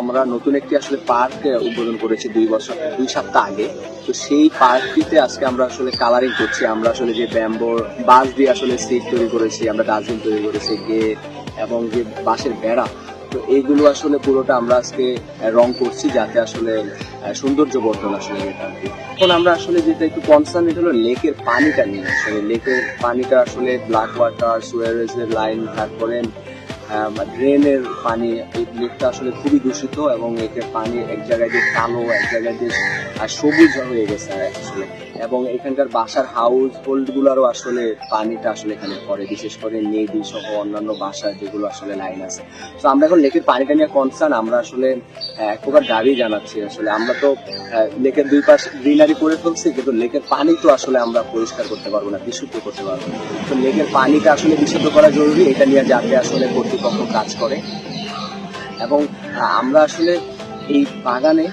আমরা নতুন একটি আসলে পার্ক উদ্বোধন করেছি দুই বছর, দুই সপ্তাহ আগে। তো সেই পার্কটিতে আজকে আমরা আসলে কালারিং করছি। আমরা আসলে যে ব্যাম্বোর বাঁশ দিয়ে আসলে সিট তৈরি করেছি, আমরা ডাস্টবিন তৈরি করেছি, গেট এবং যে বাঁশের বেড়া। তো এইগুলো আসলে পুরোটা আমরা আজকে রং করছি যাতে আসলে সৌন্দর্য বর্ধন আসলে। এখন আমরা আসলে যেটা একটু কনসার্ন এটা হলো লেকের পানিটা নিয়ে। আসলে লেকের পানিটা আসলে ব্ল্যাক ওয়াটার সুয়ারেজের লাইন তারপরে ড্রেনের পানি, এই লেকটা আসলে খুবই দূষিত এবং এটার পানি এক জায়গায় দিয়ে কালো, এক জায়গায় দিয়ে সবুজ হয়ে গেছে আসলে। এবং এখানকার বাসার হাউস হোল্ড গুলারও আসলে পানিটা আসলে এখানে পড়ে। বিশেষ করে নেভি সহ অন্যান্য বাসা যেগুলো আসলে লাইন আছে। তো আমরা এখন লেকের পানিটা নিয়ে কনসার্ন আমরা আসলে এক প্রকার দাবি জানাচ্ছি আসলে। আমরা তো লেকের দুই পাশ গ্রিনারি করে ফেলছি, কিন্তু লেকের পানি তো আসলে আমরা পরিষ্কার করতে পারব না, বিশুদ্ধ করতে পারব না। তো লেকের পানিটা আসলে বিশুদ্ধ করা জরুরি, এটা নিয়ে যাতে আসলে কর্তৃপক্ষ কাজ করে। এবং আমরা আসলে এই বাগানে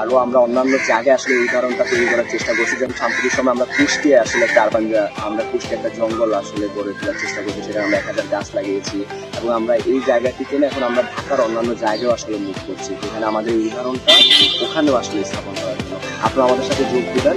আরও আমরা অন্যান্য জায়গায় আসলে এই ধরনটা তৈরি করার চেষ্টা করছি। যেমন সাম্প্রতিক সময় আমরা কুষ্টিয়ে আসলে কার্বান আমরা কুষ্টি একটা জঙ্গল আসলে গড়ে তোলার চেষ্টা করছি সেটা আমরা এক হাজার গাছ লাগিয়েছি। এবং আমরা এই জায়গাটিতে না এখন আমরা ঢাকার অন্যান্য জায়গায় আসলে মুভ করছি। যেখানে আমাদের এই ধরনটা ওখানেও আসলে স্থাপন করার জন্য। আপনারা আমাদের সাথে যোগ দিবেন